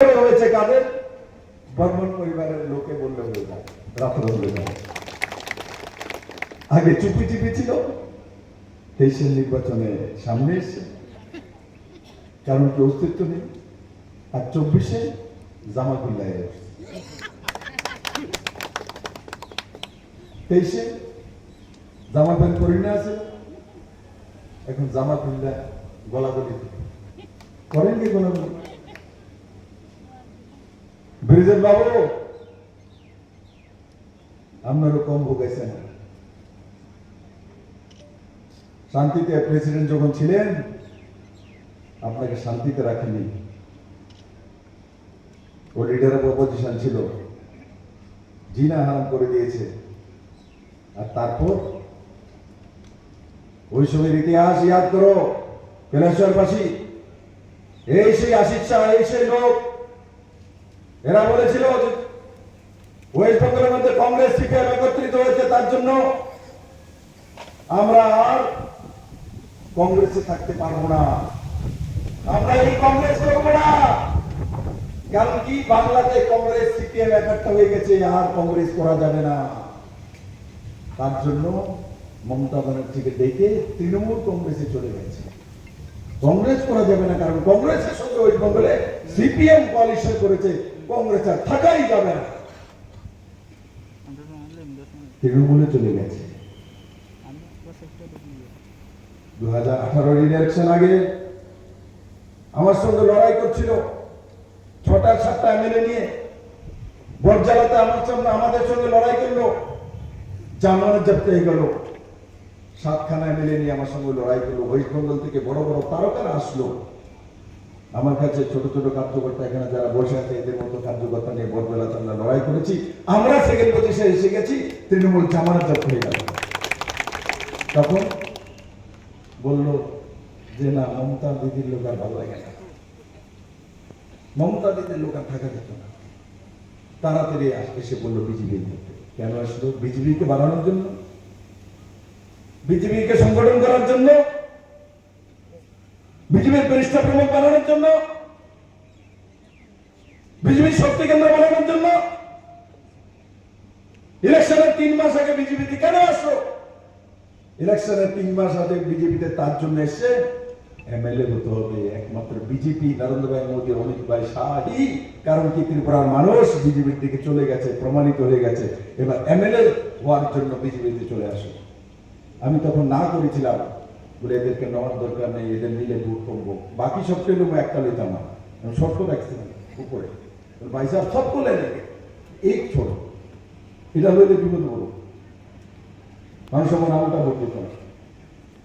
হয়েছে কাদের? বর্মন পরিবারের লোকে বললে হয়ে যায় হয়ে যায়। আগে চুপি চুপি ছিল তেইশের নির্বাচনে সামনে এসছে। কারণ কি অস্তিত্ব নেই? আর চব্বিশে জামাতুল্লাহ তেইশে জামা প্যান্ট পরে নিয়ে আছে, এখন জামা খুললে গলাগলি। করেন কি গলাগলি? ব্রিজের বাবু আপনারও কম ভোগাইছেন শান্তিতে প্রেসিডেন্ট যখন ছিলেন, আপনাকে শান্তিতে রাখেনি। ও লিডার অফ অপোজিশন ছিল। জিনা হারাম করে দিয়েছে। আর তারপর? ওই সময়ের ইতিহাস ইয়াদ করো কেলেশ্বরবাসী এই সেই আশিস এই সেই লোক এরা বলেছিল ওয়েস্ট বেঙ্গলের মধ্যে কংগ্রেস সিপিএম একত্রিত হয়েছে, তার জন্য আমরা আর কংগ্রেসে থাকতে পারব না। আমরা এই কংগ্রেস করব না। কারণ কি? বাংলাতে কংগ্রেস সিপিএম একটা হয়ে গেছে, আর কংগ্রেস করা যাবে না। তার জন্য মমতা ব্যানার্জিকে ডেকে তৃণমূল কংগ্রেসে চলে গেছে। কংগ্রেস করা যাবে না, কারণ কংগ্রেসের সঙ্গে ওয়েস্ট বেঙ্গলে সিপিএম কোয়ালিশন করেছে। কংগ্রেস আর থাকাই যাবে না। তৃণমূলে চলে গেছে। দু হাজার আঠারোর ইলেকশন আগে আমার সঙ্গে লড়াই করছিল। ছটা সাতটা এমএলএ নিয়ে বরজালাতে আমার সঙ্গে আমাদের সঙ্গে লড়াই করল। জামানত জব্দ হয়ে গেল। সাতখানা এমএলএ নিয়ে আমার সঙ্গে লড়াই করল। ওয়েস্ট বেঙ্গল থেকে বড় বড় তারকারা আসলো। আমার কাছে ছোট ছোট কার্যকর্তা এখানে যারা বসে আছে, এদের মতো কার্যকর্তা নিয়ে বরবেলাতে আমরা লড়াই করেছি। আমরা সেকেন্ড পজিশনে এসে গেছি, তৃণমূল জামানত জব্দ হয়ে গেল। তখন বলল যে, না, মমতা দিদির লোক আর ভালো লাগে না। মমতা দিদির লোক আর থাকা যেত না। তাড়াতাড়ি এসে বলল বিজেপি কেন আসলো? বিজেপিকে বাড়ানোর জন্য? বিজেপিকে সংগঠন করার জন্য? বিজেপির বরিষ্ঠ প্রমুখ বানানোর জন্য, বিজেপির শক্তি কেন্দ্র বানানোর জন্য ইলেকশনের তিন মাস আগে বিজেপিতে কেন আসলো? ইলেকশনের তিন মাস আগে বিজেপিতে তার জন্য এসে এমএলএ হতে হবে, একমাত্র বিজেপি, নরেন্দ্র ভাই, মোদী, অমিত ভাই শাহই কারণ কি? ত্রিপুরার মানুষ বিজেপির দিকে চলে গেছে, প্রমাণিত হয়ে গেছে। এবার এমএলএ হওয়ার জন্য বিজেপিতে চলে আসে। আমি তখন না করেছিলাম। বলে এদেরকে নেওয়ার দরকার নেই এদের নিলে ভোট করব। বাকি সব পেলে একটা লইতাম না। আমি শর্ত রাখছিলাম উপরে। ভাই সাহেব সব করলে এক। ছোট। এটা লইলে বিপদ বড়। মানুষ আমার আমটা ভোট দিত না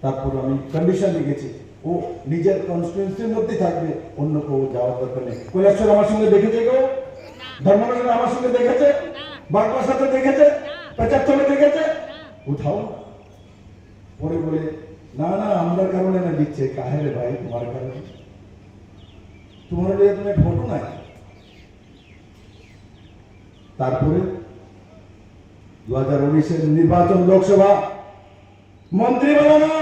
তারপর আমি কন্ডিশন লিখেছি। ও নিজের কনস্টিটিউন্সির মধ্যে থাকবে। অন্য কেউ যাওয়ার দরকার নেই। কৈলাসর আমার সঙ্গে দেখেছে কেউ? ধর্মনগর আমার সঙ্গে দেখেছে? বাগবার সাথে দেখেছে? পেঁচাত্তরে দেখেছে? উঠাও। পরে বলে না না আমরা কারণে না দিচ্ছে। কাহে ভাই, তোমার কারণে? তোমার তুমি নাই? তারপরে দু হাজার উনিশের নির্বাচন লোকসভা, মন্ত্রী বানানো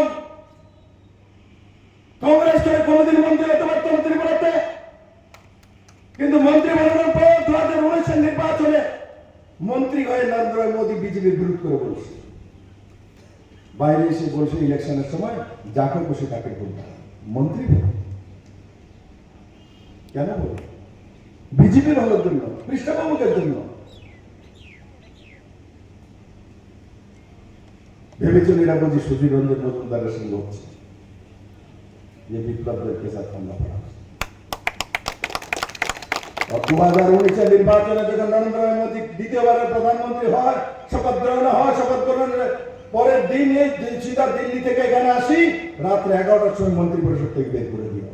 কংগ্রেস করে কোনোদিন মন্ত্রী হতে পারতো না ত্রিপুরাতে। কিন্তু মন্ত্রী বানানোর পর দু হাজার উনিশের নির্বাচনে মন্ত্রী হয়ে নরেন্দ্র মোদী বিজেপির বিরোধ করে বলছে। বাইরে এসে বলছে ইলেকশনের সময় যাকে বসে তাকে বলতে মন্ত্রী কেন বলে বিজেপি ভালোর জন্য কৃষ্ণবাবুকের জন্য। ভেবেছিল এরা বুঝি সুধীর রঞ্জন মজুমদারের সঙ্গে হচ্ছে। যে বিপ্লবদেরকে সাথে হামলা করা দু হাজার উনিশের নির্বাচনে যখন নরেন্দ্র মোদী দ্বিতীয়বারের প্রধানমন্ত্রী হয়, শপথ গ্রহণ হয়, শপথ গ্রহণের পরের দিন এই চিন্তা দিল্লি থেকে এখানে আসি, রাত্রে এগারোটার সময় মন্ত্রী পরিষদ থেকে বের করে দিও